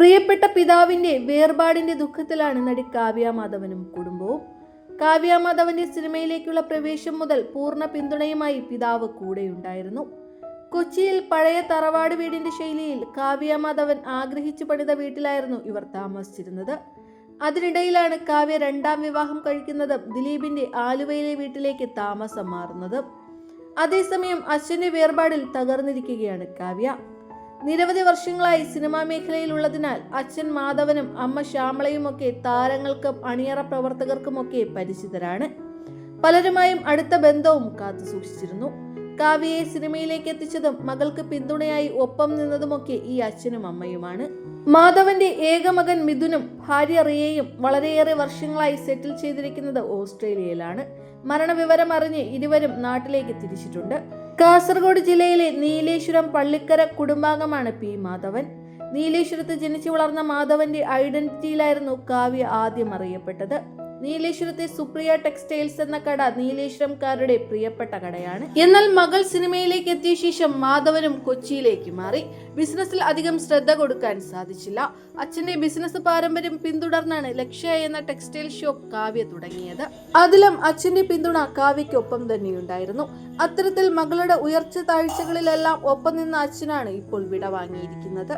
പ്രിയപ്പെട്ട പിതാവിന്റെ വേർപാടിന്റെ ദുഃഖത്തിലാണ് നടി കാവ്യ മാധവനും കുടുംബവും. കാവ്യ മാധവന്റെ സിനിമയിലേക്കുള്ള പ്രവേശം മുതൽ പൂർണ പിന്തുണയുമായി പിതാവ് കൂടെയുണ്ടായിരുന്നു. കൊച്ചിയിൽ പഴയ തറവാട് വീടിന്റെ ശൈലിയിൽ കാവ്യ മാധവൻ ആഗ്രഹിച്ചു പണിത വീട്ടിലായിരുന്നു ഇവർ താമസിച്ചിരുന്നത്. അതിനിടയിലാണ് കാവ്യ രണ്ടാം വിവാഹം കഴിക്കുന്നത് ദിലീപിന്റെ ആലുവയിലെ വീട്ടിലേക്ക് താമസം മാറുന്നത് അതേസമയം അച്ഛന്റെ വേർപാടിൽ തകർന്നിരിക്കുകയാണ് കാവ്യ. നിരവധി വർഷങ്ങളായി സിനിമാ മേഖലയിലുള്ളതിനാൽ അച്ഛൻ മാധവനും അമ്മ ശ്യാമളയുമൊക്കെ താരങ്ങൾക്കും അണിയറ പ്രവർത്തകർക്കുമൊക്കെ പരിചിതരാണ്. പലരുമായും അടുത്ത ബന്ധവും കാത്തു സൂക്ഷിച്ചിരുന്നു. കാവ്യയെ സിനിമയിലേക്ക് എത്തിച്ചതും മകൾക്ക് പിന്തുണയായി ഒപ്പം നിന്നതുമൊക്കെ ഈ അച്ഛനും അമ്മയുമാണ്. മാധവന്റെ ഏക മകൻ മിഥുനും ഭാര്യ റിയയും വളരെയേറെ വർഷങ്ങളായി സെറ്റിൽ ചെയ്തിരിക്കുന്നത് ഓസ്ട്രേലിയയിലാണ്. മരണവിവരം അറിഞ്ഞ് ഇരുവരും നാട്ടിലേക്ക് തിരിച്ചിട്ടുണ്ട്. കാസർഗോഡ് ജില്ലയിലെ നീലേശ്വരം പള്ളിക്കര കുടുംബാംഗമാണ് പി മാധവൻ. നീലേശ്വരത്ത് ജനിച്ചു വളർന്ന മാധവന്റെ ഐഡന്റിറ്റിയിലായിരുന്നു കാവ്യ ആദ്യം അറിയപ്പെട്ടത്. നീലേശ്വരത്തെ സുപ്രിയ ടെക്സ്റ്റൈൽസ് എന്ന കട നീലേശ്വരംകാരുടെ പ്രിയപ്പെട്ട കടയാണ്. എന്നാൽ മകൾ സിനിമയിലേക്ക് എത്തിയ ശേഷം മാധവനും കൊച്ചിയിലേക്ക് മാറി. ബിസിനസ്സിൽ അധികം ശ്രദ്ധ കൊടുക്കാൻ സാധിച്ചില്ല. അച്ഛന്റെ ബിസിനസ് പാരമ്പര്യം പിന്തുടർന്നാണ് ലക്ഷ്യ എന്ന ടെക്സ്റ്റൈൽ ഷോപ്പ് കാവ്യ തുടങ്ങിയത്. അതിലും അച്ഛന്റെ പിന്തുണ കാവ്യയ്ക്കൊപ്പം തന്നെയുണ്ടായിരുന്നു. അത്തരത്തിൽ മകളുടെ ഉയർച്ച താഴ്ചകളിലെല്ലാം ഒപ്പം നിന്ന അച്ഛനാണ് ഇപ്പോൾ വിട വാങ്ങിയിരിക്കുന്നത്